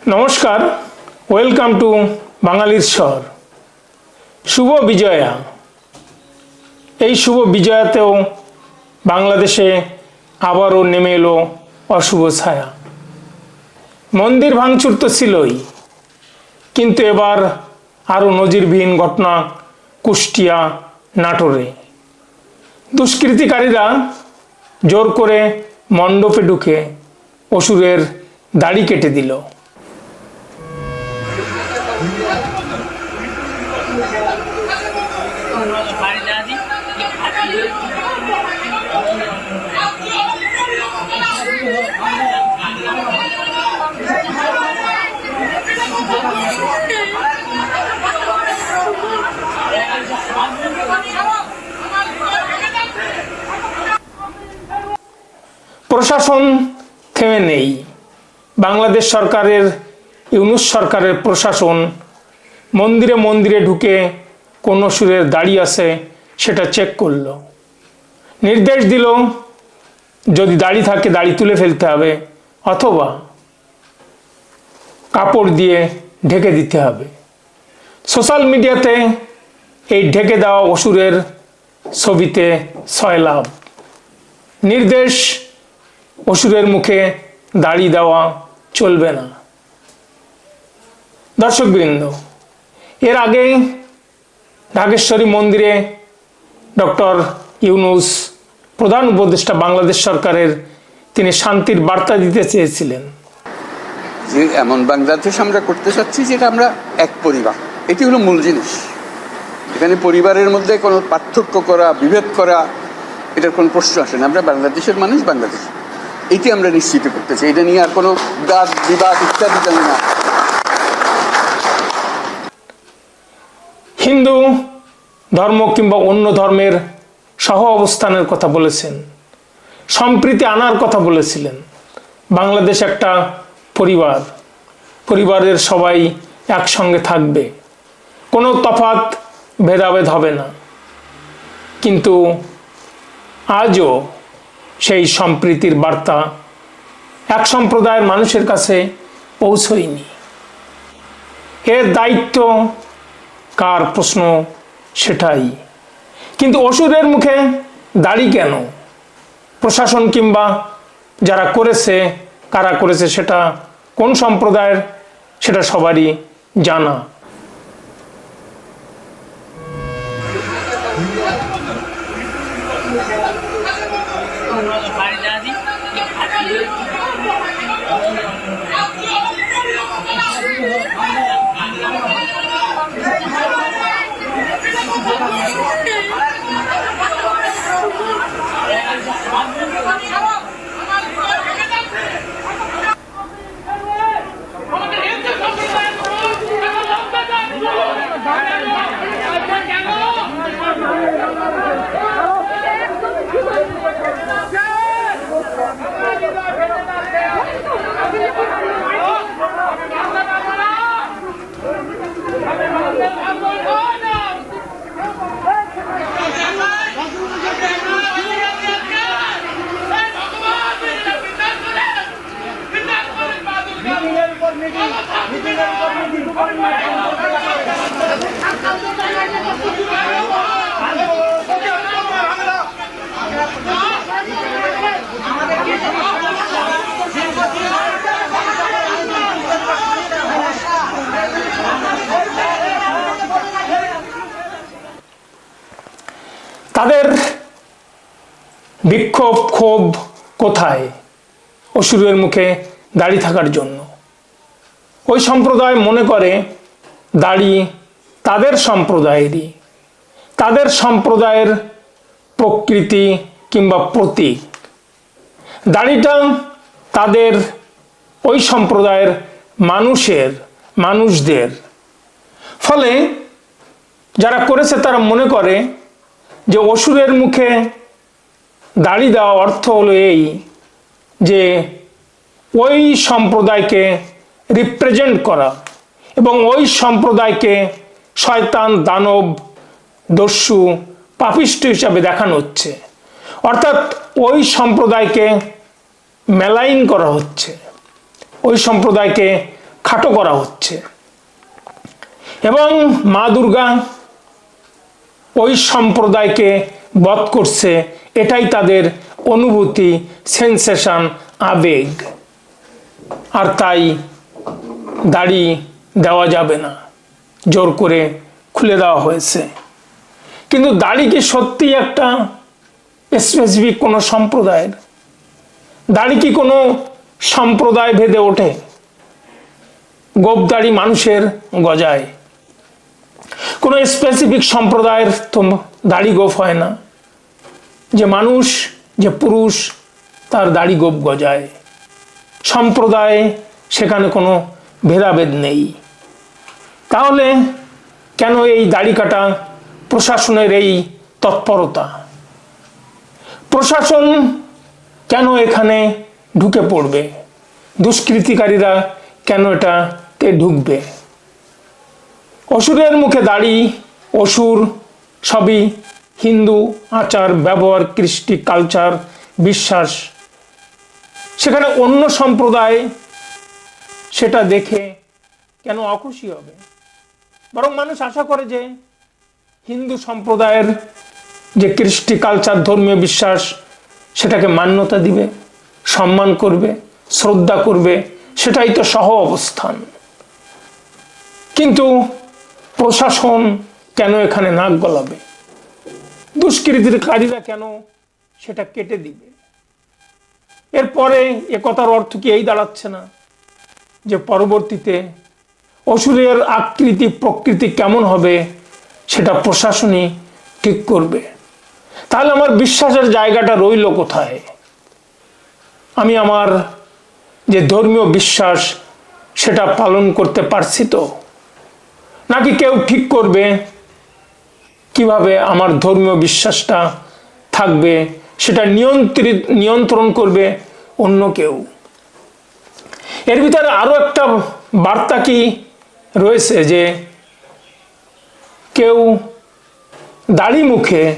নমস্কার, welcome to বাঙালির স্বর শুভ বিজয়া। এই শুভ বিজয়াতেও বাংলাদেশে আবারও নেমে এলো অশুভ ছায়া। মন্দির ভাঙচুর তো ছিলই, কিন্তু এবার আরও নজিরবিহীন ঘটনা কুষ্টিয়া নাটোরে। দুষ্কৃতিকারীরা জোর করে মণ্ডপে ঢুকে অসুরের দাড়ি কেটে দিল। প্রশাসন থেমে নেই। বাংলাদেশ সরকারের ইউনুস সরকারের প্রশাসন মন্দিরে মন্দিরে ঢুকে কোন সুরের দাড়ি আছে, সেটা চেক করল। নির্দেশ দিল, যদি দাড়ি থাকে দাড়ি তুলে ফেলতে হবে, অথবা কাপড় দিয়ে ঢেকে দিতে হবে। সোশ্যাল মিডিয়াতে এই ঢেকে দেওয়া অসুরের ছবিতে ছয় লাভ। নির্দেশ, অসুরের মুখে দাড়ি দেওয়া চলবে না। দর্শকবৃন্দ এর আগে ঢাকেশ্বরী মন্দিরে ডক্টর ইউনুস প্রধান উপদেষ্টা বাংলাদেশ সরকারের তিনি শান্তির বার্তা দিতে চেয়েছিলেন। যে এমন বাংলাদেশ আমরা করতে চাচ্ছি যেটা আমরা এক পরিবার, এটি হলো মূল জিনিস। এখানে পরিবারের মধ্যে কোনো পার্থক্য করা, বিভেদ করা, এটার কোনো প্রশ্ন আসে না। আমরা বাংলাদেশের মানুষ বাংলাদেশ। এটি আমরা নিশ্চিত করতে চাই। এটা নিয়ে আর কোনো বাদ বিবাদ ইত্যাদি জানি না। হিন্দু ধর্ম কিংবা অন্য ধর্মের সহ অবস্থানের কথা বলেছেন, সম্প্রীতি আনার কথা বলেছিলেন। বাংলাদেশ একটা পরিবার, পরিবারের সবাই একসঙ্গে থাকবে। কোনো তফাত ভেদাভেদ হবে না। কিন্তু আজও সেই সম্প্রীতির বার্তা এক সম্প্রদায়ের মানুষের কাছে পৌঁছয়নি। এর দায়িত্ব কার প্রশ্ন? সেটাই। কিন্তু অসুরের মুখে দাড়ি কেন? প্রশাসন কিংবা যারা করেছে, কারা করেছে সেটা কোন সম্প্রদায়ের, সেটা সবারই জানা। বাড়ি যা তাদের বিক্ষোভ ক্ষোভ কোথায়? অসুরের মুখে দাড়ি থাকার জন্য। ওই সম্প্রদায় মনে করে দাড়ি তাদের সম্প্রদায়েরই। তাদের সম্প্রদায়ের প্রকৃতি কিংবা প্রতীক। দাড়িটা তাদের ওই সম্প্রদায়ের মানুষের, মানুষদের। ফলে যারা করেছে তারা মনে করে যে অসুরের মুখে দাড়ি দেওয়া অর্থ হলো এই যে ওই সম্প্রদায়কে রিপ্রেজেন্ট করা এবং ওই সম্প্রদায়কে শয়তান, দানব, দস্যু, পাপিষ্ট হিসাবে দেখানো হচ্ছে। অর্থাৎ ওই সম্প্রদায়কে মেলাইন করা হচ্ছে। ওই সম্প্রদায়কে খাটো করা হচ্ছে। এবং মা দুর্গা ওই সম্প্রদায়কে বধ করছে, এটাই তাদের অনুভূতি সেন্সেশন আবেগ। আর তাই দাড়ি দেওয়া যাবে না, জোর করে খুলে দেওয়া হয়েছে। কিন্তু দাড়ি কি সত্যি একটা স্পেসিফিক কোনো সম্প্রদায়ের? দাড়ি কি কোনো সম্প্রদায় ভেদে ওঠে? গোপদাড়ি মানুষের গজায়। কোনো স্পেসিফিক সম্প্রদায়ের তো দাড়ি গোপ হয় না। যে মানুষ, যে পুরুষ, তার দাড়ি গোপ গজায়। সম্প্রদায় সেখানে কোনো ভেদাভেদ নেই। তাহলে কেন এই দাড়ি কাটা প্রশাসনের এই তৎপরতা? প্রশাসন কেন এখানে ঢুকে পড়বে? দুষ্কৃতিকারীরা কেন এটাতে ঢুকবে? অসুরের মুখে দাড়ি, অসুর, সবই হিন্দু আচার, ব্যবহার, কৃষ্টি কালচার বিশ্বাস। সেখানে অন্য সম্প্রদায় সেটা দেখে কেন অখুশি হবে? বরং মানুষ আশা করে যে হিন্দু সম্প্রদায়ের যে কৃষ্টি কালচার ধর্মীয় বিশ্বাস, সেটাকে মান্যতা দিবে, সম্মান করবে, শ্রদ্ধা করবে, সেটাই তো সহ অবস্থান। কিন্তু প্রশাসন কেন এখানে নাক গলাবে? দুষ্কৃতিকারীরা কেন সেটা কেটে দিবে? এরপরে এ কথার অর্থ কি এই দাঁড়াচ্ছে না যে পরবর্তীতে অসুরের আকৃতি, প্রকৃতি কেমন হবে সেটা প্রশাসনই ঠিক করবে। তাহলে আমার বিশ্বাসের জায়গাটা রইল কোথায়? আমি আমার যে ধর্মীয় বিশ্বাস সেটা পালন করতে পারছি তো? নাকি কেউ ঠিক করবে? কীভাবে আমার ধর্মীয় বিশ্বাসটা থাকবে? সেটা নিয়ন্ত্রিত, নিয়ন্ত্রণ করবে অন্য কেউ? এর ভিতরে আরও একটা বার্তা কি রয়েছে যে কেউ দাড়ি মুখে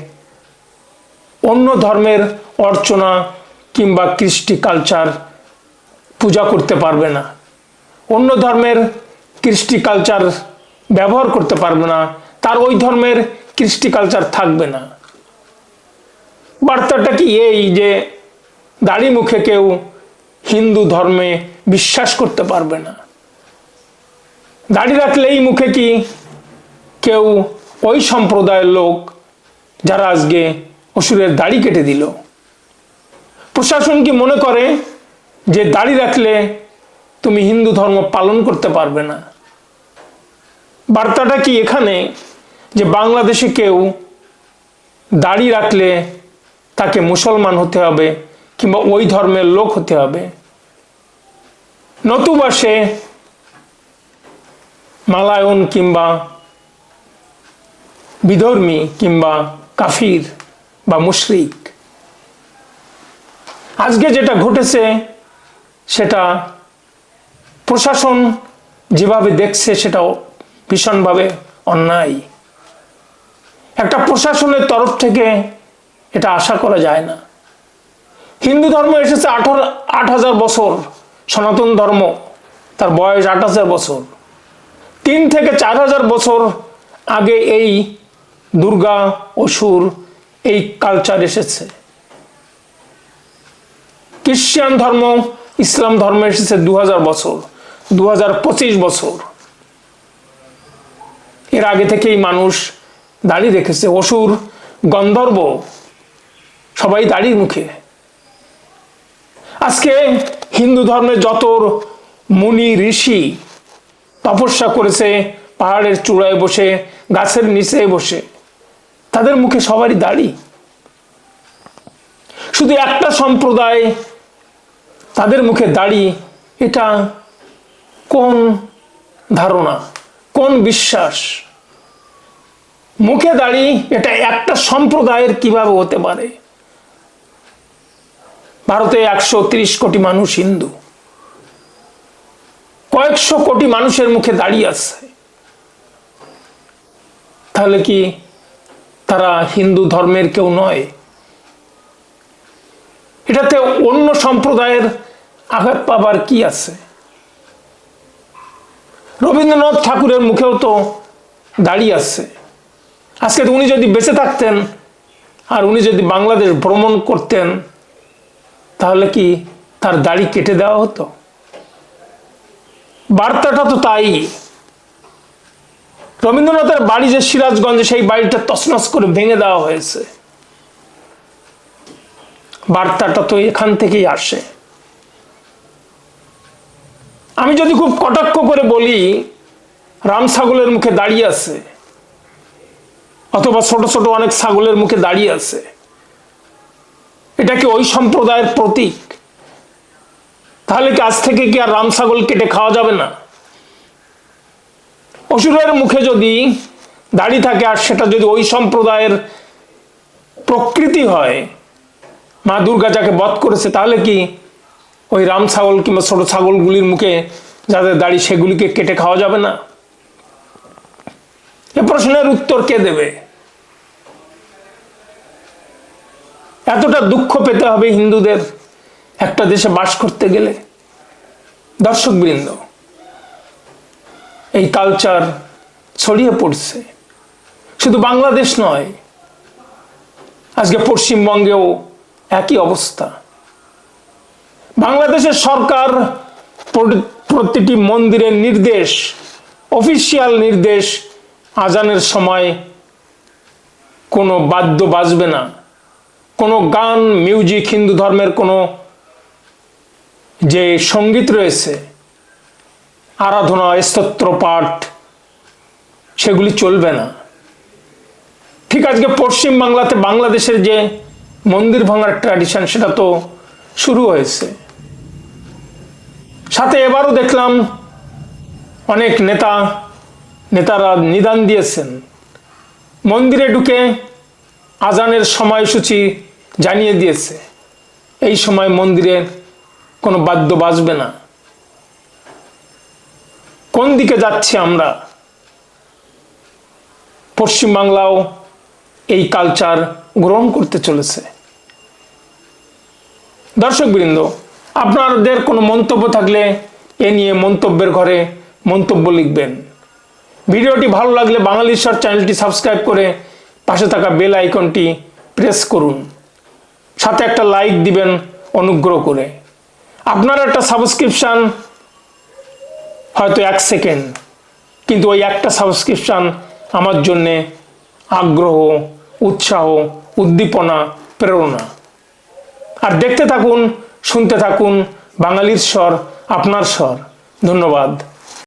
অন্য ধর্মের অর্চনা কিংবা কৃষ্টি কালচার পূজা করতে পারবে না। অন্য ধর্মের কৃষ্টি কালচার ব্যবহার করতে পারবে না, তার ওই ধর্মের কৃষ্টি কালচার থাকবে না। বার্তাটা কি এই যে দাড়ি মুখে কেউ হিন্দু ধর্মে বিশ্বাস করতে পারবে না? দাড়ি রাখলেই মুখে কি কেউ ওই সম্প্রদায়ের লোক যারা আজকে অসুরের দাড়ি কেটে দিল? প্রশাসন কি মনে করে যে দাড়ি রাখলে তুমি হিন্দু ধর্ম পালন করতে পারবে না? বার্তাটা কি এখানে? যে বাংলাদেশে কেউ দাড়ি রাখলে তাকে মুসলমান হতে হবে কিংবা ওই ধর্মের লোক হতে হবে। নতুবা সে মালায়ন কিংবা বিধর্মী কিংবা কাফির বা মুশরিক। আজকে যেটা ঘটেছে সেটা প্রশাসন যেভাবে দেখছে সেটাও ভীষণভাবে অন্যায়। একটা প্রশাসনের তরফ থেকে এটা আশা করা যায় না। হিন্দু ধর্ম এসেছে আঠারো, আট হাজার বছর, সনাতন ধর্ম, তার বয়স আট হাজার বছর। তিন থেকে চার হাজার বছর আগে এই দুর্গা অসুর এই কালচার এসেছে। খ্রিস্টান ধর্ম, ইসলাম ধর্ম এসেছে দু হাজার বছর, দু হাজার পঁচিশ বছর। এর আগে থেকেই মানুষ দাঁড়িয়ে রেখেছে। অসুর গন্ধর্ব সবাই দাড়ির মুখে। আজকে হিন্দু ধর্মে যত মুনি, ঋষি তপস্যা করেছে, পাহাড়ের চূড়ায় বসে, গাছের নিচে বসে, তাদের মুখে সবারই দাড়ি। শুধু একটা সম্প্রদায় তাদের মুখে দাড়ি, এটা কোন ধারণা? কোন বিশ্বাস? মুখে দাড়ি এটা একটা সম্প্রদায়ের কীভাবে হতে পারে? ভারতে একশো ত্রিশ কোটি মানুষ হিন্দু। কয়েকশো কোটি মানুষের মুখে দাঁড়িয়ে আছে। তাহলে কি তারা হিন্দু ধর্মের কেউ নয়? এটাতে অন্য সম্প্রদায়ের আঘাত পাবার কি আছে? রবীন্দ্রনাথ ঠাকুরের মুখেও তো দাড়ি আছে। আজকে উনি যদি বেঁচে থাকতেন আর উনি যদি বাংলাদেশ ভ্রমণ করতেন, তাহলে কি তার দাড়ি কেটে দেওয়া হতো? বার্তাটা তো তাই। রবীন্দ্রনাথের বাড়ি যে সিরাজগঞ্জে, সেই বাড়িটা তছনছ করে ভেঙে দেওয়া হয়েছে। বার্তাটা তো এখান থেকেই আসে। আমি যদি খুব কটাক্ষ করে বলি, রাম ছাগলের মুখে দাঁড়িয়ে আছে, অথবা ছোট ছোট অনেক ছাগলের মুখে দাঁড়িয়ে আছে, এটা কি ওই সম্প্রদায়ের প্রতীক? তাহলে কি আজ থেকে কি আর রাম ছাগল কেটে খাওয়া যাবে না? অসুরের মুখে যদি দাড়ি থাকে আর সেটা যদি ওই সম্প্রদায়ের প্রকৃতি হয়, মা দুর্গা যাকে বধ করেছে, তাহলে কি ওই রাম ছাগল কিংবা ছোট ছাগলগুলির মুখে যাদের দাড়ি, সেগুলিকে কেটে খাওয়া যাবে না? এ প্রশ্নের উত্তর কে দেবে? এতটা দুঃখ পেতে হবে হিন্দুদের একটা দেশে বাস করতে গেলে। দর্শক বৃন্দ এই কালচার ছড়িয়ে পড়ছে। শুধু বাংলাদেশ নয়, আজকে পশ্চিমবঙ্গেও একই অবস্থা। বাংলাদেশের সরকার প্রতিটি মন্দিরের নির্দেশ অফিসিয়াল নির্দেশ আজানের সময় কোনো বাদ্য বাজবে না। কোনো গান মিউজিক হিন্দু ধর্মের কোনো যে সংগীত রয়েছে, আরাধনা, স্তোত্র, পাঠ, সেগুলি চলবে না। ঠিক আজকে পশ্চিম বাংলাতে বাংলাদেশের যে মন্দির ভাঙার ট্র্যাডিশন সেটা তো শুরু হয়েছে। সাথে এবারও দেখলাম অনেক নেতা, নেতারা নিদান দিয়েছেন। মন্দিরে ঢুকে আজানের সময়সূচি জানিয়ে দিয়েছে। এই সময় মন্দিরে কোনো বাদ্য বাজবে না। কোন দিকে যাচ্ছি আমরা? পশ্চিমবাংলাও এই কালচার গ্রহণ করতে চলেছে। দর্শকবৃন্দ আপনাদের কোনো মন্তব্য থাকলে এ নিয়ে মন্তব্যের ঘরে মন্তব্য লিখবেন। ভিডিওটি ভালো লাগলে বাঙালি চ্যানেলটি সাবস্ক্রাইব করে পাশে থাকা বেল আইকনটি প্রেস করুন। সাথে একটা লাইক দিবেন অনুগ্রহ করে। আপনার একটা সাবস্ক্রিপশান হয়তো এক সেকেন্ড, কিন্তু ওই একটা সাবস্ক্রিপশান আমার জন্যে আগ্রহ, উৎসাহ, উদ্দীপনা, প্রেরণা। আর দেখতে থাকুন শুনতে থাকুন বাঙালির স্বর আপনার স্বর। ধন্যবাদ।